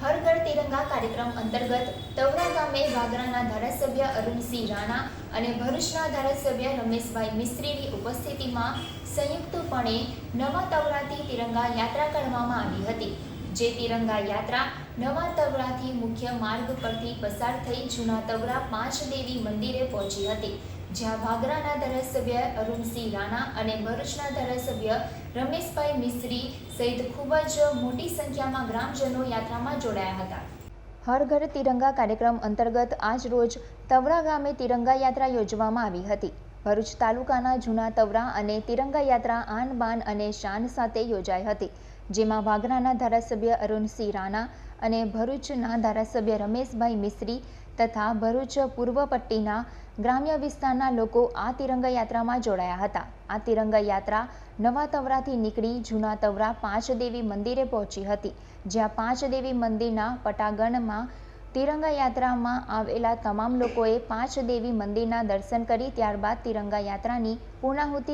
હર ઘર તિરંગા કાર્યક્રમ અંતર્ગત તવરા ગામે વાગરાના ધારાસભ્ય અરુણસિંહ રાણા અને ભરૂચના ધારાસભ્ય રમેશભાઈ મિસ્ત્રીની ઉપસ્થિતિમાં સંયુક્તપણે નવા તવરાથી તિરંગા યાત્રા કરવામાં આવી હતી, જે તિરંગા યાત્રા નવા તવરાથી મુખ્ય માર્ગ પરથી પસાર થઈ જૂના તવરા પાંચ દેવી મંદિરે પહોંચી હતી. જ્યાં વાગરાના ધારાસભ્ય અરુણસિંહ રાણા અને ભરૂચના ધારાસભ્ય રમેશભાઈ મિસ્ત્રી સહિત ખૂબ જ મોટી સંખ્યામાં ગ્રામજનો યાત્રામાં જોડાયા હતા. હર ઘર તિરંગા કાર્યક્રમ અંતર્ગત આજ રોજ તવરા ગામે તિરંગા યાત્રા યોજવામાં આવી હતી. ભરૂચ તાલુકાના જૂના તવરા અને તિરંગા યાત્રા આન બાન અને શાન સાથે યોજાઈ હતી, જેમાં વાગરાના ધારાસભ્ય અરુણસિંહ રાણા અને ભરૂચના ધારાસભ્ય રમેશભાઈ મિશ્રી તથા ભરૂચ પૂર્વ પટ્ટીના ગ્રામ્ય વિસ્તારના લોકો આ તિરંગા યાત્રામાં જોડાયા હતા. આ તિરંગા યાત્રા નવા તવરાથી નીકળી જૂના તવરા પાંચ દેવી મંદિરે પહોંચી હતી. જ્યાં પાંચ દેવી મંદિરના પટાગણમાં તિરંગા યાત્રામાં આવેલા તમામ લોકોએ પાંચ દેવી મંદિરના દર્શન કરી ત્યારબાદ તિરંગા યાત્રાની પૂર્ણાહુતિ